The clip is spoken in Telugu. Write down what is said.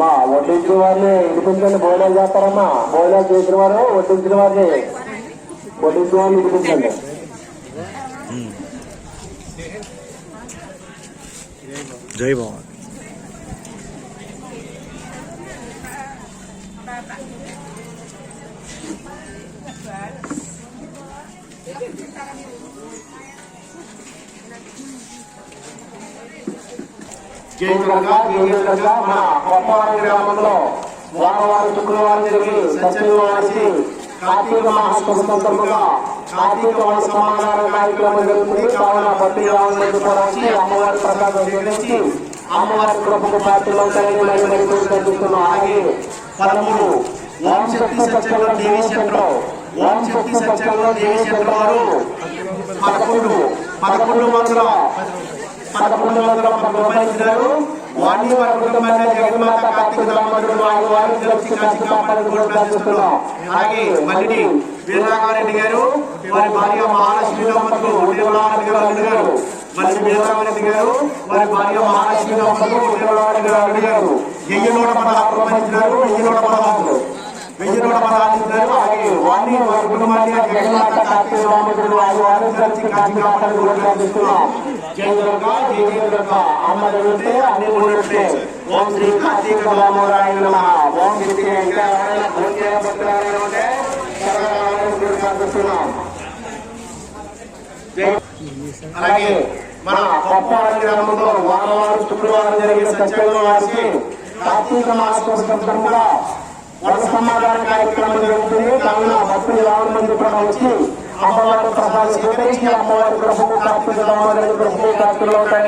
అమ్మా వడ్డించిన వారిని విడిపించండి భోజనాలు చేస్తారమ్మా. భోజనాలు చేసిన వారు వడ్డించిన వారిని. వడ్డించిన వారిని విడిపించండి జై భవాన్. జయకరంగా జయకరంగా మన కొత్తవారి గ్రామంలో వారవారం శుక్రవారం జరిగి సత్యవాసి కార్తీక మహాత్మ సందర్భంగా కార్తీక మాస సమాధాన కార్యక్రమం జరుగుతుంది. కావున పట్టి రావాలని వచ్చి అమ్మవారి ప్రసాదం స్వీకరించి అమ్మవారి కృపకు పాత్రలో కలిగి అలాగే పదమూడు ఓం శక్తి సత్యంలో దేవి సెంటర్ ఓం శక్తి సత్యంలో దేవి సెంటర్ వారు పదకొండు పదకొండు వందల పదకొండు వందల రూపాయలు వాణి వారి కుటుంబాన్ని జగన్మాత కార్తీక రామడు వారి వారు కాపాడని కూడా ప్రార్థిస్తున్నాం అలాగే గారు వారి భార్య మహాలక్ష్మి దంపతులు ఉండేవారెడ్డి గారు గారు మల్లి వీరరామారెడ్డి గారు వారి భార్య మహాలక్ష్మి దంపతులు గారు అడిగారు వెయ్యి నూట పదహారు రూపాయలు ఇచ్చినారు వెయ్యి నూట పదహారు. వెయ్యి నూట పదహారు అలాగే వాణి వారి కుటుంబాన్ని జగన్మాత కార్తీక రామడు వారి వారు కలిసి కలిసి కూడా ప్రార్థిస్తున్నాం జయ దుర్గా జయ జయ దుర్గా. అమ్మ జరుగుతే అన్ని ఓం శ్రీ కార్తీక నమ. ఓం శ్రీ ఇంకా ఎవరైనా చేయబడుతున్నారని ఉంటే అలాగే మన కొప్పవారి గ్రామంలో వారవారం శుక్రవారం జరిగిన సత్యంలో వారికి కార్తీక మాసం సందర్భంగా వన సమాధాన కార్యక్రమం జరుగుతుంది. కావున భక్తులు యాభై మంది కూడా వచ్చి అమ్మవారి ప్రసాదం స్వీకరించి అమ్మవారి ప్రభుత్వ కార్తీక రామగారి ప్రభుత్వ కార్తీకలో